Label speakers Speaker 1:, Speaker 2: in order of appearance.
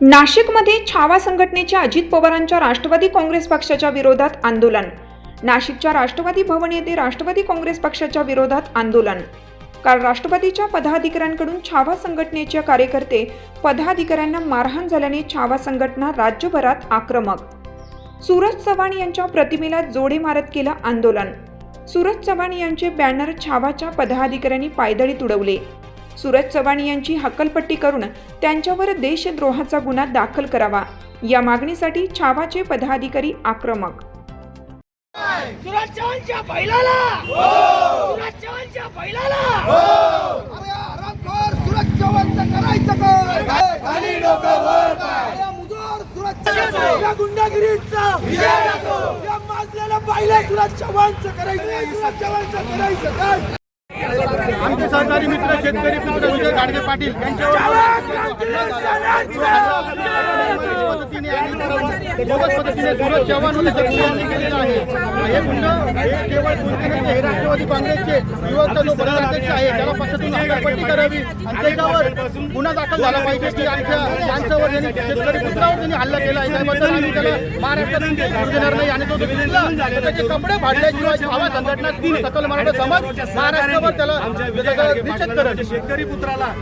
Speaker 1: नाशिकमध्ये छावा संघटनेच्या अजित पवारांच्या राष्ट्रवादी काँग्रेस पक्षाच्या विरोधात आंदोलन. नाशिकच्या राष्ट्रवादी भवन येथे राष्ट्रवादी काँग्रेस पक्षाच्या विरोधात आंदोलन. काल राष्ट्रवादीच्या पदाधिकाऱ्यांकडून छावा संघटनेचे कार्यकर्ते पदाधिकाऱ्यांना मारहाण झाल्याने छावा संघटना राज्यभरात आक्रमक. सूरज चव्हाण यांच्या प्रतिमेला जोडे मारत केलं आंदोलन. सूरज चव्हाण यांचे बॅनर छावाच्या पदाधिकाऱ्यांनी पायदळी तुडवले. सूरज चव्हाण यांची हकलपट्टी करून त्यांच्यावर देशद्रोहाचा गुन्हा दाखल करावा. या मागणीसाठी छावाचे पदाधिकारी आक्रमक.
Speaker 2: गुंडागिरीचा
Speaker 3: या माजलेल्या बाईला सुरज चव्हाणचं करायचं? सुरज चव्हाणचं करायचं काय?
Speaker 4: आमचे सहकारी मित्र शेतकरी पुत्र विजय गाडगे पाटील यांच्यावर पद्धतीने सुरज चव्हाण व केलेलं आहे. हे गुंड केवळ हे राष्ट्रवादी काँग्रेसचे युवकचा जो प्रदेशाध्यक्ष आहे त्याला पक्षातून हकालपट्टी करावी. आणि त्याच्यावर गुन्हा दाखल झाला पाहिजे की आमच्या माणसावर त्यांनी शेतकरी पुत्रावर त्यांनी हल्ला केला आहे त्याबद्दल आम्ही त्याला महाराष्ट्रातून देणार नाही. आणि तो त्याचे कपडे फाडल्याशिवाय छावा संघटना सकल मराठा समाज महाराष्ट्रभर त्याला निषेध करेल
Speaker 5: शेतकरी पुत्राला